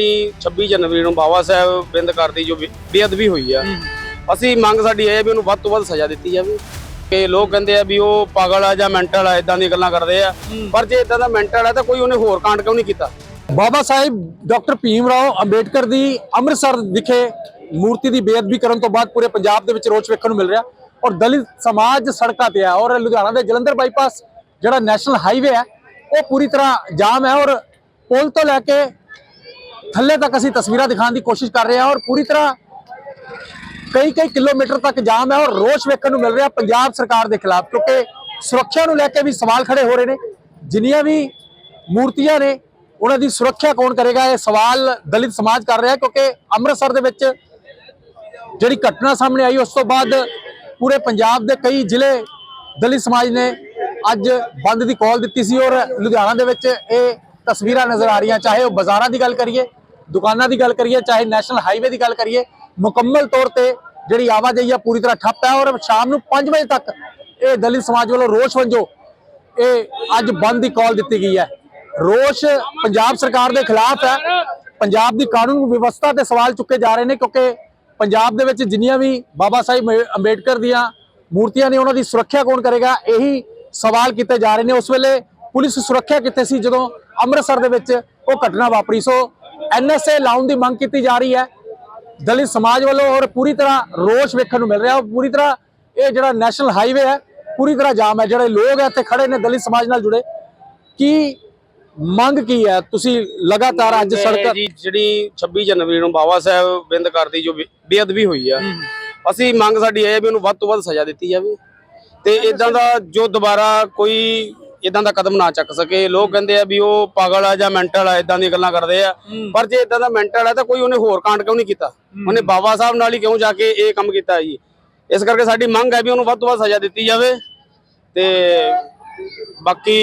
ਜਿਹੜੀ 26 ਜਨਵਰੀ ਨੂੰ ਬਾਬਾ ਸਾਹਿਬ ਬਿੰਦਕਾਰ ਦੀ ਜੋ ਬੇਅਦਬੀ ਹੋਈ ਆ ਅਸੀਂ ਮੰਗ ਸਾਡੀ ਇਹ ਹੈ ਵੀ ਉਹਨੂੰ ਵੱਧ ਤੋਂ ਵੱਧ ਸਜ਼ਾ ਦਿੱਤੀ ਜਾਵੇ। ਕਿ ਲੋਕ ਕਹਿੰਦੇ ਆ ਵੀ ਉਹ ਪਾਗਲ ਆ ਜਾਂ ਮੈਂਟਲ ਆ ਇਦਾਂ ਦੀਆਂ ਗੱਲਾਂ ਕਰਦੇ ਆ। ਪਰ ਜੇ ਇਦਾਂ ਦਾ ਮੈਂਟਲ ਆ ਤਾਂ ਕੋਈ ਉਹਨੇ ਹੋਰ ਕਾਂਡ ਕਿਉਂ ਨਹੀਂ ਕੀਤਾ? ਬਾਬਾ ਸਾਹਿਬ ਡਾਕਟਰ ਭੀਮ ਰਾਓ ਅੰਬੇਡਕਰ ਦੀ ਅੰਮ੍ਰਿਤਸਰ ਵਿਖੇ ਮੂਰਤੀ ਦੀ ਬੇਅਦਬੀ ਕਰਨ ਤੋਂ ਬਾਅਦ ਪੂਰੇ ਪੰਜਾਬ ਦੇ ਵਿੱਚ ਰੋਸ ਵੇਖਣ ਨੂੰ ਮਿਲ ਰਿਹਾ। ਔਰ ਦਲਿਤ ਸਮਾਜ ਸੜਕਾਂ ਤੇ ਆ ਔਰ ਲੁਧਿਆਣਾ ਦੇ ਜਲੰਧਰ ਬਾਈਪਾਸ ਜਿਹੜਾ ਨੈਸ਼ਨਲ ਹਾਈਵੇ ਹੈ ਉਹ ਪੂਰੀ ਤਰ੍ਹਾਂ ਜਾਮ ਹੈ ਔਰ ਪੁਲ ਤੋਂ ਲੈ ਕੇ ਥੱਲੇ ਤੱਕ ਅਸੀਂ ਤਸਵੀਰਾਂ ਦਿਖਾਉਣ ਦੀ ਕੋਸ਼ਿਸ਼ ਕਰ ਰਹੇ ਹਾਂ ਔਰ ਪੂਰੀ ਤਰ੍ਹਾਂ ਕਈ ਕਈ ਕਿਲੋਮੀਟਰ ਤੱਕ ਜਾਮ ਹੈ ਔਰ ਰੋਸ਼ ਵੇਖਣ ਨੂੰ ਮਿਲ ਰਿਹਾ ਪੰਜਾਬ ਸਰਕਾਰ ਦੇ ਖਿਲਾਫ, ਕਿਉਂਕਿ ਸੁਰੱਖਿਆ ਨੂੰ ਲੈ ਕੇ ਵੀ ਸਵਾਲ ਖੜੇ ਹੋ ਰਹੇ ਨੇ। ਜਿੰਨੀਆਂ ਵੀ ਮੂਰਤੀਆਂ ਨੇ, ਉਹਨਾਂ ਦੀ ਸੁਰੱਖਿਆ ਕੌਣ ਕਰੇਗਾ? ਇਹ ਸਵਾਲ ਦਲਿਤ ਸਮਾਜ ਕਰ ਰਿਹਾ ਕਿਉਂਕਿ ਅੰਮ੍ਰਿਤਸਰ ਦੇ ਵਿੱਚ ਜਿਹੜੀ ਘਟਨਾ ਸਾਹਮਣੇ ਆਈ, ਉਸ ਤੋਂ ਬਾਅਦ ਪੂਰੇ ਪੰਜਾਬ ਦੇ ਕਈ ਜ਼ਿਲ੍ਹੇ ਦਲਿਤ ਸਮਾਜ ਨੇ ਅੱਜ ਬੰਦ ਦੀ ਕਾਲ ਦਿੱਤੀ ਸੀ ਔਰ ਲੁਧਿਆਣਾ ਦੇ ਵਿੱਚ ਇਹ ਤਸਵੀਰਾਂ ਨਜ਼ਰ ਆ ਰਹੀਆਂ। ਚਾਹੇ ਉਹ ਬਾਜ਼ਾਰਾਂ ਦੀ ਗੱਲ ਕਰੀਏ ਦੁਕਾਨਾਂ ਦੀ ਗੱਲ ਕਰੀਏ, ਚਾਹੇ ਨੈਸ਼ਨਲ ਹਾਈਵੇ ਦੀ ਗੱਲ ਕਰੀਏ, ਮੁਕੰਮਲ ਤੌਰ ਤੇ ਜਿਹੜੀ ਆਵਾਜਾਈ ਆ ਪੂਰੀ ਤਰ੍ਹਾਂ ਠੱਪ ਹੈ ਔਰ ਸ਼ਾਮ ਨੂੰ 5 ਵਜੇ ਤੱਕ ਇਹ ਦਲਿਤ ਸਮਾਜ ਵੱਲੋਂ ਰੋਸ਼ ਵੰਜੋ, ਇਹ ਅੱਜ ਬੰਦ ਦੀ ਕਾਲ ਦਿੱਤੀ ਗਈ ਹੈ। ਰੋਸ਼ ਪੰਜਾਬ ਸਰਕਾਰ ਦੇ ਖਿਲਾਫ ਹੈ। ਪੰਜਾਬ ਦੀ ਕਾਨੂੰਨ ਵਿਵਸਥਾ ਤੇ ਸਵਾਲ ਚੁੱਕੇ ਜਾ ਰਹੇ ਨੇ ਕਿਉਂਕਿ ਪੰਜਾਬ ਦੇ ਵਿੱਚ ਜਿੰਨੀਆਂ ਵੀ ਬਾਬਾ ਸਾਹਿਬ ਅੰਬੇਡਕਰ ਦੀਆਂ ਮੂਰਤੀਆਂ ਨੇ ਉਹਨਾਂ ਦੀ ਸੁਰੱਖਿਆ ਕੌਣ ਕਰੇਗਾ, ਇਹੀ ਸਵਾਲ ਕੀਤੇ ਜਾ ਰਹੇ ਨੇ। ਉਸ ਵੇਲੇ ਪੁਲਿਸ ਸੁਰੱਖਿਆ ਕਿੱਥੇ ਸੀ ਜਦੋਂ ਅੰਮ੍ਰਿਤਸਰ ਦੇ ਵਿੱਚ ਉਹ ਘਟਨਾ ਵਾਪਰੀ? ਸੋ ਐਨਐਸਏ ਲਾਉਣ ਦੀ ਮੰਗ ਕੀਤੀ ਜਾ ਰਹੀ ਹੈ। ਦਲਿਤ ਸਮਾਜ ਵੱਲੋਂ ਔਰ ਪੂਰੀ ਤਰ੍ਹਾਂ ਰੋਸ਼ ਵੇਖਣ ਨੂੰ ਮਿਲ ਰਿਹਾ ਔਰ ਪੂਰੀ ਤਰ੍ਹਾਂ ਇਹ ਜਿਹੜਾ ਨੈਸ਼ਨਲ ਹਾਈਵੇ ਹੈ ਪੂਰੀ ਤਰ੍ਹਾਂ ਜਾਮ ਹੈ। ਜਿਹੜੇ ਲੋਕ ਇੱਥੇ ਖੜੇ ਨੇ ਦਲਿਤ ਸਮਾਜ ਨਾਲ ਜੁੜੇ। ਕੀ ਮੰਗ ਕੀ ਹੈ? ਤੁਸੀਂ ਲਗਾਤਾਰ ਅੱਜ ਸੜਕ ਜਿਹੜੀ 26 ਜਨਵਰੀ ਨੂੰ ਬਾਬਾ ਸਾਹਿਬ ਬਿੰਦਕਾਰ ਦੀ ਜੋ ਬੇਅਦਬੀ ਹੋਈ ਆ ਅਸੀਂ ਮੰਗ ਸਾਡੀ ਇਹ ਹੈ ਵੀ ਉਹਨੂੰ ਵੱਧ ਤੋਂ ਵੱਧ ਸਜ਼ਾ ਦਿੱਤੀ ਜਾਵੇ। ਤੇ ਇਦਾਂ ਦਾ ਜੋ ਦੁਬਾਰਾ ਕੋਈ ਇਦਾਂ ਦਾ ਕਦਮ ਨਾ ਚੱਕ ਸਕੇ। ਲੋਕ ਕਹਿੰਦੇ ਆ ਵੀ ਉਹ ਪਾਗਲ ਆ ਜਾਂ ਮੈਂਟਲ ਆ ਇਦਾਂ ਦੀਆਂ ਗੱਲਾਂ ਕਰਦੇ ਆ। ਪਰ ਜੇ ਇਦਾਂ ਦਾ ਮੈਂਟਲ ਆ ਤਾਂ ਕੋਈ ਉਹਨੇ ਹੋਰ ਕਾਂਡ ਕਿਉਂ ਨਹੀਂ ਕੀਤਾ? ਉਹਨੇ ਬਾਬਾ ਸਾਹਿਬ ਨਾਲ ਹੀ ਕਿਉਂ ਜਾ ਕੇ ਇਹ ਕੰਮ ਕੀਤਾ ਜੀ? ਇਸ ਕਰਕੇ ਸਾਡੀ ਮੰਗ ਹੈ ਵੀ ਉਹਨੂੰ ਵੱਧ ਤੋਂ ਵੱਧ ਸਜ਼ਾ ਦਿੱਤੀ ਜਾਵੇ ਤੇ ਬਾਕੀ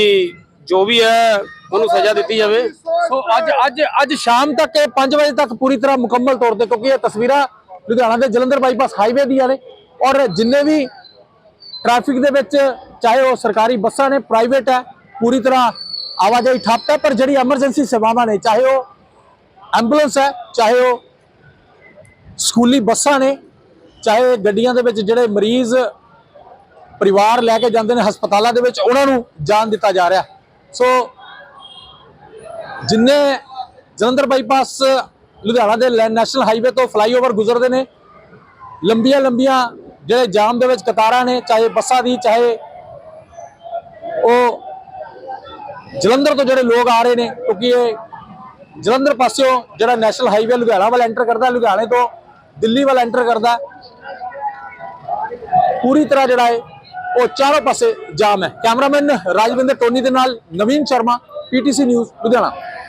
ਜੋ ਵੀ ਹੈ ਉਹਨੂੰ ਸਜ਼ਾ ਦਿੱਤੀ ਜਾਵੇ। ਸੋ ਅੱਜ ਅੱਜ ਅੱਜ ਸ਼ਾਮ ਤੱਕ ਇਹ 5 ਵਜੇ ਤੱਕ ਪੂਰੀ ਤਰ੍ਹਾਂ ਮੁਕੰਮਲ ਤੌਰ ਤੇ ਕਿਉਂਕਿ ਇਹ ਤਸਵੀਰਾਂ ਲੁਧਿਆਣਾ ਦੇ ਜਲੰਧਰ ਬਾਈਪਾਸ ਹਾਈਵੇ ਦੀਆਂ ਨੇ। ਔਰ ਜਿੰਨੇ ਵੀ ਟ੍ਰੈਫਿਕ ਦੇ ਵਿੱਚ ਚਾਹੇ ਉਹ ਸਰਕਾਰੀ ਬੱਸਾਂ ਨੇ ਪ੍ਰਾਈਵੇਟ ਹੈ, ਪੂਰੀ ਤਰ੍ਹਾਂ ਆਵਾਜਾਈ ਠੱਪ ਹੈ, ਪਰ ਜਿਹੜੀ ਐਮਰਜੈਂਸੀ ਸੇਵਾਵਾਂ ਨੇ, ਚਾਹੇ ਉਹ ਐਂਬੂਲੈਂਸ ਹੈ, ਚਾਹੇ ਉਹ ਸਕੂਲੀ ਬੱਸਾਂ ਨੇ, ਚਾਹੇ ਗੱਡੀਆਂ ਦੇ ਵਿੱਚ ਜਿਹੜੇ ਮਰੀਜ਼ ਪਰਿਵਾਰ ਲੈ ਕੇ ਜਾਂਦੇ ਨੇ ਹਸਪਤਾਲਾਂ ਦੇ ਵਿੱਚ, ਉਹਨਾਂ ਨੂੰ ਜਾਨ ਦਿੱਤਾ ਜਾ ਰਿਹਾ। ਸੋ ਜਿੰਨੇ ਜਲੰਧਰ ਬਾਈਪਾਸ ਲੁਧਿਆਣਾ ਦੇ ਲੈ- ਨੈਸ਼ਨਲ ਹਾਈਵੇ ਤੋਂ ਫਲਾਈਓਵਰ ਗੁਜ਼ਰਦੇ ਨੇ ਲੰਬੀਆਂ ਲੰਬੀਆਂ ਜਿਹੜੇ ਜਾਮ ਦੇ ਵਿੱਚ ਕਤਾਰਾਂ ਨੇ, ਚਾਹੇ ਬੱਸਾਂ ਦੀ, ਚਾਹੇ ਉਹ ਜਲੰਧਰ ਤੋਂ ਜਿਹੜੇ ਲੋਕ ਆ ਰਹੇ ਨੇ, ਕਿਉਂਕਿ ਇਹ ਜਲੰਧਰ ਪਾਸਿਓਂ ਜਿਹੜਾ ਨੈਸ਼ਨਲ ਹਾਈਵੇ ਲੁਧਿਆਣਾ ਵੱਲ ਐਂਟਰ ਕਰਦਾ, ਲੁਧਿਆਣੇ ਤੋਂ ਦਿੱਲੀ ਵੱਲ ਐਂਟਰ ਕਰਦਾ, ਪੂਰੀ ਤਰ੍ਹਾਂ ਜਿਹੜਾ ਹੈ ਉਹ ਚਾਰੋਂ ਪਾਸੇ ਜਾਮ ਹੈ। ਕੈਮਰਾਮੈਨ ਰਾਜਵਿੰਦਰ ਟੋਨੀ ਦੇ ਨਾਲ ਨਵੀਨ ਸ਼ਰਮਾ, ਪੀਟੀਸੀ ਨਿਊਜ਼, ਲੁਧਿਆਣਾ।